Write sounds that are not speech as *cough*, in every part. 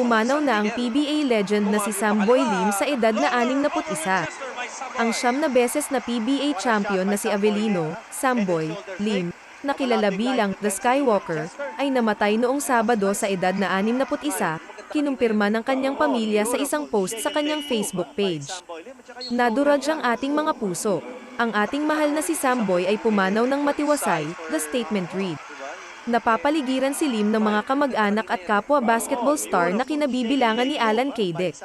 Pumanaw na ang PBA legend na si Samboy Lim sa edad na 61. Ang siyam na beses na PBA champion na si Avelino, Samboy, Lim, na kilala bilang The Skywalker, ay namatay noong Sabado sa edad na 61, kinumpirma ng kanyang pamilya sa isang post sa kanyang Facebook page. Naduraj ang ating mga puso. Ang ating mahal na si Samboy ay pumanaw ng matiwasay, the statement read. Napapaligiran si Lim ng mga kamag-anak at kapwa basketball star na kinabibilangan ni Alan Kaydick.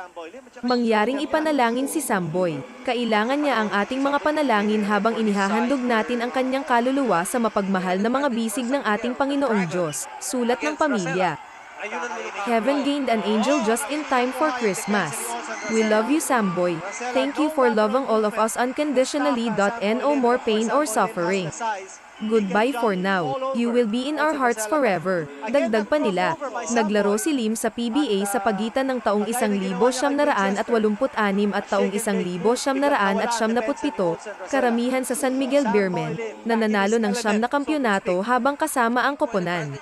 Mangyaring ipanalangin si Samboy. Kailangan niya ang ating mga panalangin habang inihahandog natin ang kanyang kaluluwa sa mapagmahal na mga bisig ng ating Panginoong Diyos. Sulat ng pamilya. Heaven gained an angel just in time for Christmas. We love you, Samboy. Thank you for loving all of us unconditionally. No more pain or suffering. Goodbye for now. You will be in our hearts forever. Dagdag pa nila. Naglaro si Lim sa PBA sa pagitan ng taong 1986 at taong 1997, karamihan sa San Miguel Beermen, na nanalo ng siyam na kampyonato habang kasama ang koponan.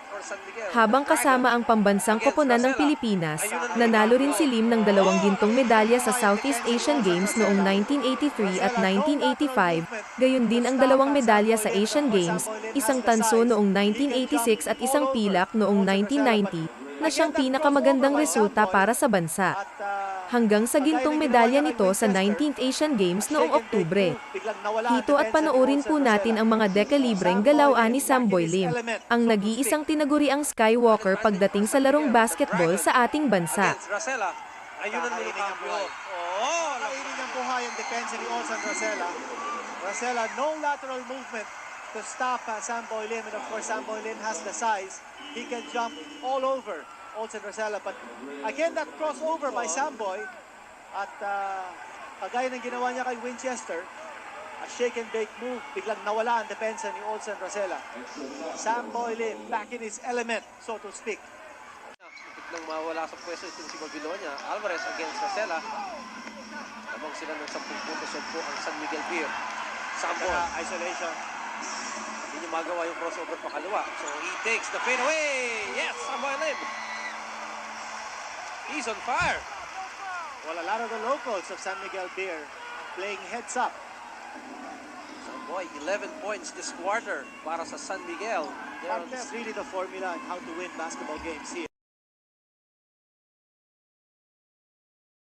Habang kasama ang pambansang koponan ng Pilipinas, nanalo rin si Lim ng dalawang gintong medalya sa Southeast Asian Games noong 1983 at 1985, gayon din ang dalawang medalya sa Asian Games, isang tanso noong 1986 at isang pilak noong 1990, na siyang pinakamagandang resulta para sa bansa. Hanggang sa gintong medalya nito sa 19th Asian Games noong Oktubre. Hito at panoorin po natin ang mga dekalibreng galawaan ni Samboy Lim, ang nag-iisang tinaguriang Skywalker pagdating sa larong basketball sa ating bansa. Ayun ang mga cambio. Oo, Kainin ng buhay ang depensa ni Olson Rosella. Rosella, no lateral movement to stop uh, Samboy Lim. And of course, Samboy Lim has the size. He can jump all over Olson Rosella. But again, that crossover by Samboy. At uh, kagaya ng ginawa niya kay Winchester, a shake and bake move, biglang nawala ang depensa ni Olson Rosella. Samboy Lim back in his element, so to speak. Biglang mawala sa pwesto itong si Babilonia. Alvarez against Rosella. Tabang sila ng 10 puntos po ang San Miguel Beer. Samboy. Isolation. Hindi niya magawa yung crossover pa kaliwa. So he takes the fade away. Yes, Samboy Lim. He's on fire. Well, a lot of the locals of San Miguel Beer playing heads up. Samboy, 11 points this quarter para sa San Miguel. That's really the formula on how to win basketball games here.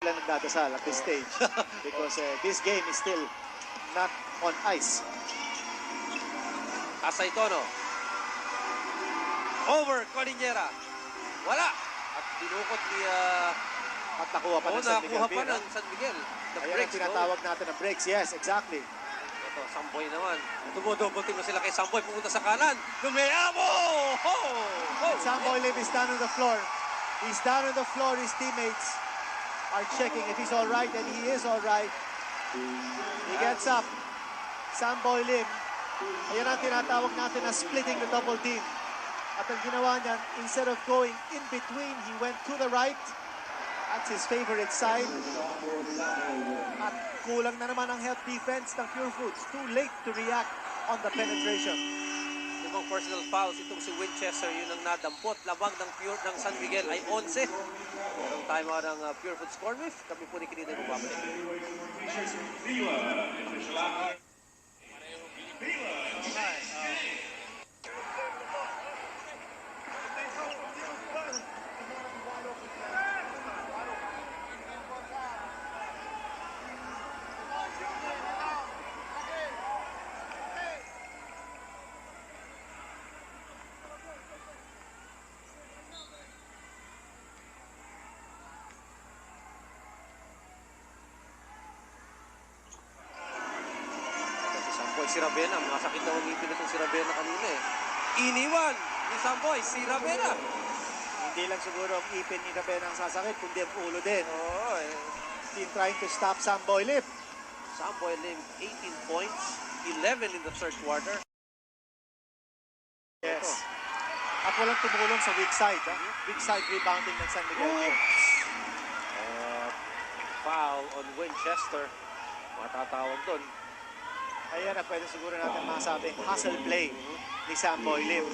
Sila nagdadasal at this stage *laughs* because uh, this game is still not on ice. Asay Tono. Over Cordillera. Wala. At dinukot ni uh, At nakuha pa oh, ng San Miguel nakuha pa ng San Miguel. The Ayan ang breaks. no? tinatawag natin na breaks. Yes, exactly. Ito, Samboy naman. Dumodouble team na sila kay Samboy. Pumunta sa kanan. Lumayabo! Ho! Ho! Samboy Lim is down on the floor. He's down on the floor. His teammates are checking if he's all right, and he is all right. He gets up. Samboy Lim. Ayan ang tinatawag natin na splitting the double team. At ang ginawa niya, instead of going in between, he went to the right. That's his favorite side. At kulang na naman ang help defense ng Pure Foods. Too late to react on the penetration. Limang personal fouls itong si Winchester yun ang nadampot. Labang ng Pure ng San Miguel ay 11. Merong time out ng uh, Pure Food Score Beef. Kami po ni Kinita yung babalik. Ito si Samboy, si Ravena. Masakit daw ang ngipin itong si Ravena kanina eh. Iniwan ni Samboy, si Ravena. Hindi lang siguro ang ipin ni Rabena ang sasakit, kundi ang ulo din. Oo, eh. Team trying to stop Samboy Lim. Samboy Lim, 18 points, 11 in the third quarter. Yes. At walang tumulong sa weak side. Ha? Weak side rebounding ng San Miguel. Beer. Uh, foul on Winchester. Matatawag doon. Ayan na pwede siguro natin masabing hustle play ni Samboy Lim.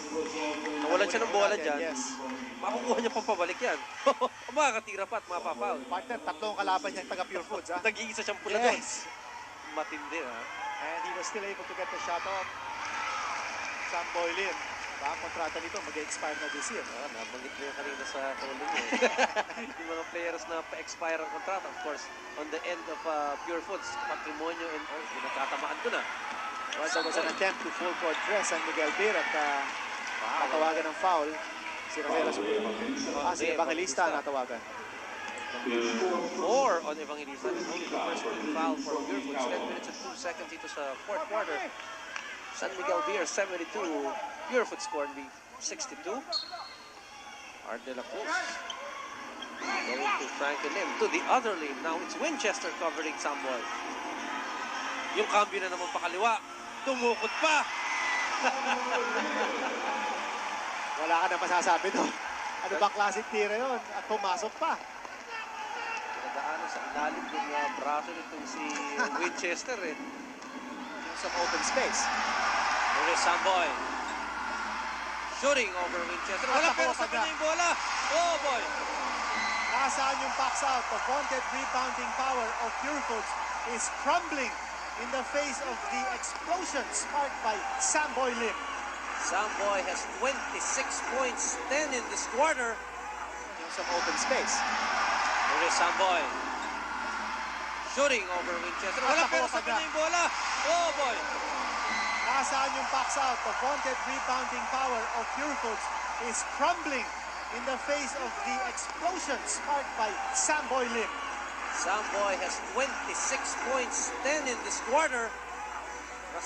Nawalan siya ng bola dyan. Yes. Makukuha niya pang pabalik yan. *laughs* Makakatira pa at mapapaul. Partner, tatlong kalaban niyang taga Pure Foods. Ha? Nag-iisa siyang pula doon. Yes. Matindi ha. And he was still able to get the shot off. Samboy Lim. Diba, ang kontrata nito mag-expire na this year. Ah, nabanggit mo yung kanina sa tulong niya. eh. *laughs* yung mga players na pa-expire ang kontrata. Of course, on the end of uh, Pure Foods, patrimonyo and oh, pinagkatamaan ko na. Well, there was an attempt to full court press San Miguel Beer at uh, natawagan ng foul. Si Rivera Supremo. Ah, si Evangelista natawagan. Four on Evangelista. And only the first one foul for Pure Foods. 10 minutes and 2 seconds dito sa fourth quarter. San Miguel Beer 72. Pure Foods scored the 62. Ard de la Cruz. Going to Frankie Lim. To the other lane. Now it's Winchester covering Samboy. Yung cambio na naman pakaliwa. Tumukot pa. *laughs* Wala ka na masasabi doon. Ano bang classic tira yun? At pumasok pa. Nadaanan sa ilalim ng uh, braso nitong si Winchester eh. Sa open space. Here's Samboy. Shooting over Winchester. Wala pero sa kanya yung bola. Oh boy. Nasaan yung box out? The vaunted rebounding power of Pure Foods is crumbling in the face of the explosion sparked by Samboy Lim. Samboy has 26 points, 10 in this quarter. Sa open space. Here's Samboy. Shooting over Winchester. Wala pero sa kanya yung bola. Oh boy. Nasaan yung box out? The vaunted rebounding power of Pure Foods is crumbling in the face of the explosion sparked by Samboy Lim. Samboy has 26 points, 10 in this quarter.